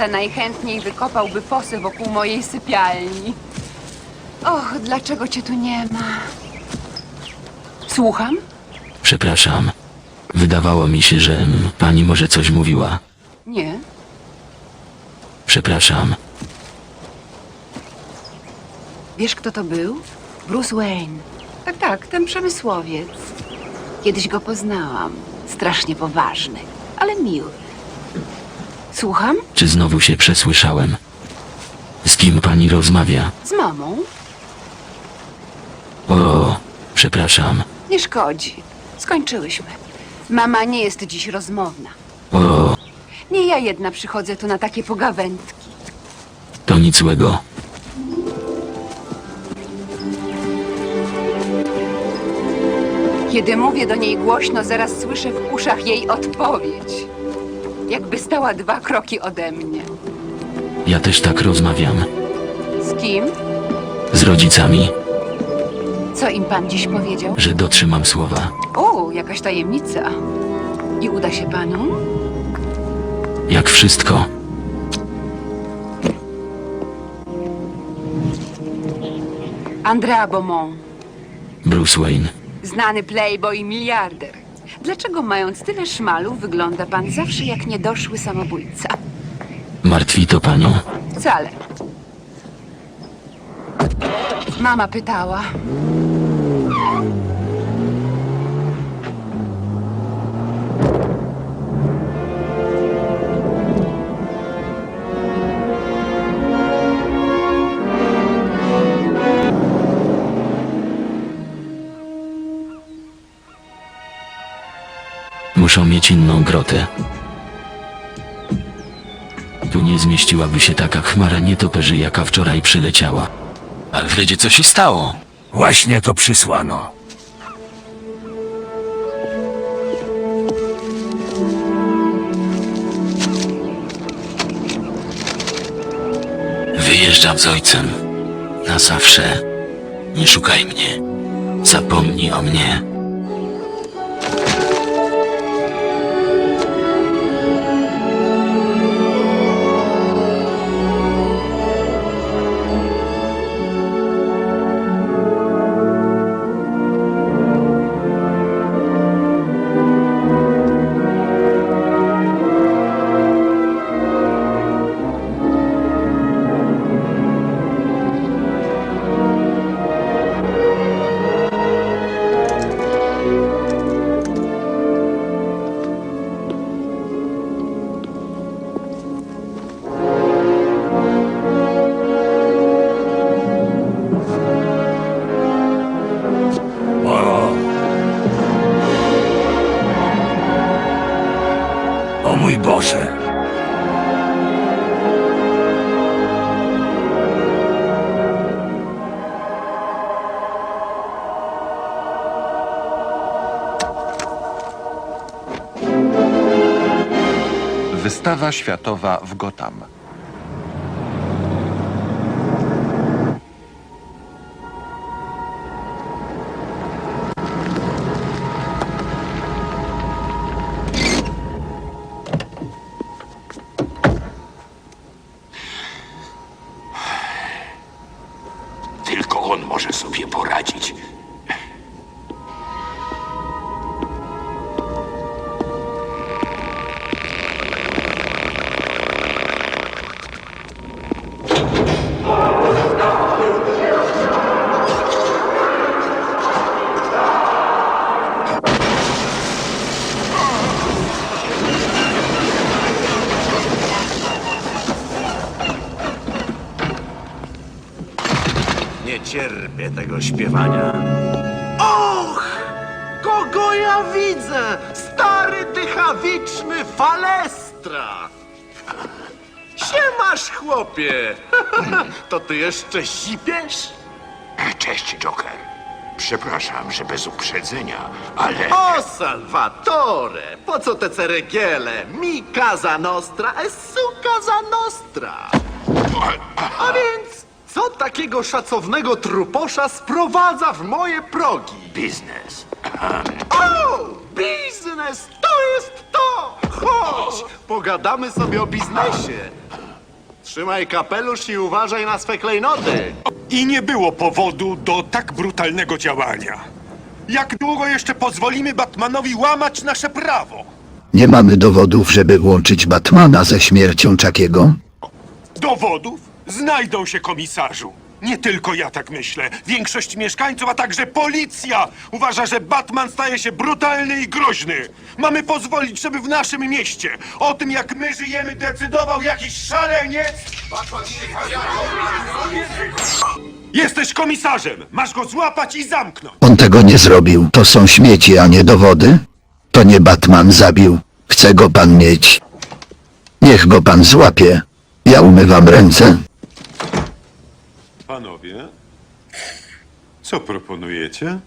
Tata najchętniej wykopałby fosy wokół mojej sypialni. Och, dlaczego cię tu nie ma? Słucham? Przepraszam. Wydawało mi się, że mm, pani może coś mówiła. Nie. Przepraszam. Wiesz, kto to był? Bruce Wayne. Tak, tak, ten przemysłowiec. Kiedyś go poznałam. Strasznie poważny, ale miły. Słucham? Czy znowu się przesłyszałem? Z kim pani rozmawia? Z mamą? O, przepraszam. Nie szkodzi. Skończyłyśmy. Mama nie jest dziś rozmowna. O, Nie ja jedna przychodzę tu na takie pogawędki. to nic złego. Kiedy mówię do niej głośno, zaraz słyszę w uszach jej odpowiedź. Jakby stała dwa kroki ode mnie. Ja też tak rozmawiam. Z kim? Z rodzicami, Co im pan dziś powiedział? że dotrzymam słowa. O, jakaś tajemnica. I uda się panu? Jak wszystko. Andrea Beaumont, Bruce Wayne. znany playboy i miliarder. Dlaczego mając tyle szmalu wygląda pan zawsze jak niedoszły samobójca? Martwi to panią. Wcale. Mama pytała. Muszą mieć inną grotę. Tu nie zmieściłaby się taka chmara nietoperzy, jaka wczoraj przyleciała. Alfredzie, co się stało? Właśnie to przysłano. Wyjeżdżam z ojcem. Na zawsze. Nie szukaj mnie. Zapomnij o mnie. O mój Boże! Wystawa światowa w Gotham. Może sobie poradzić. Cierpię tego śpiewania. Och! Kogo ja widzę? Stary dychawiczny falestra! Siemasz, chłopie! To ty jeszcze sipiesz? Cześć, Joker. Przepraszam, że bez uprzedzenia, ale O, Salvatore! Po co te ceregiele? Mi casa nostra e su casa nostra! A więc, co takiego szacownego truposza sprowadza w moje progi? biznes. O! Biznes! To jest to! Ho! chodź! Pogadamy sobie o biznesie. Trzymaj kapelusz i uważaj na swe klejnoty. I nie było powodu do tak brutalnego działania. Jak długo jeszcze pozwolimy Batmanowi łamać nasze prawo? Nie mamy dowodów, żeby łączyć Batmana ze śmiercią Czakiego? Dowodów znajdą się, komisarzu. Nie tylko ja tak myślę. Większość mieszkańców, a także policja uważa, że Batman staje się brutalny i groźny. Mamy pozwolić, żeby w naszym mieście o tym, jak my żyjemy, decydował jakiś szaleniec. Jesteś komisarzem. Masz go złapać i zamknąć. On tego nie zrobił. To są śmieci, a nie dowody? To nie Batman zabił. Chce go pan mieć. Niech go pan złapie. Ja umywam ręce. Panowie, co proponujecie?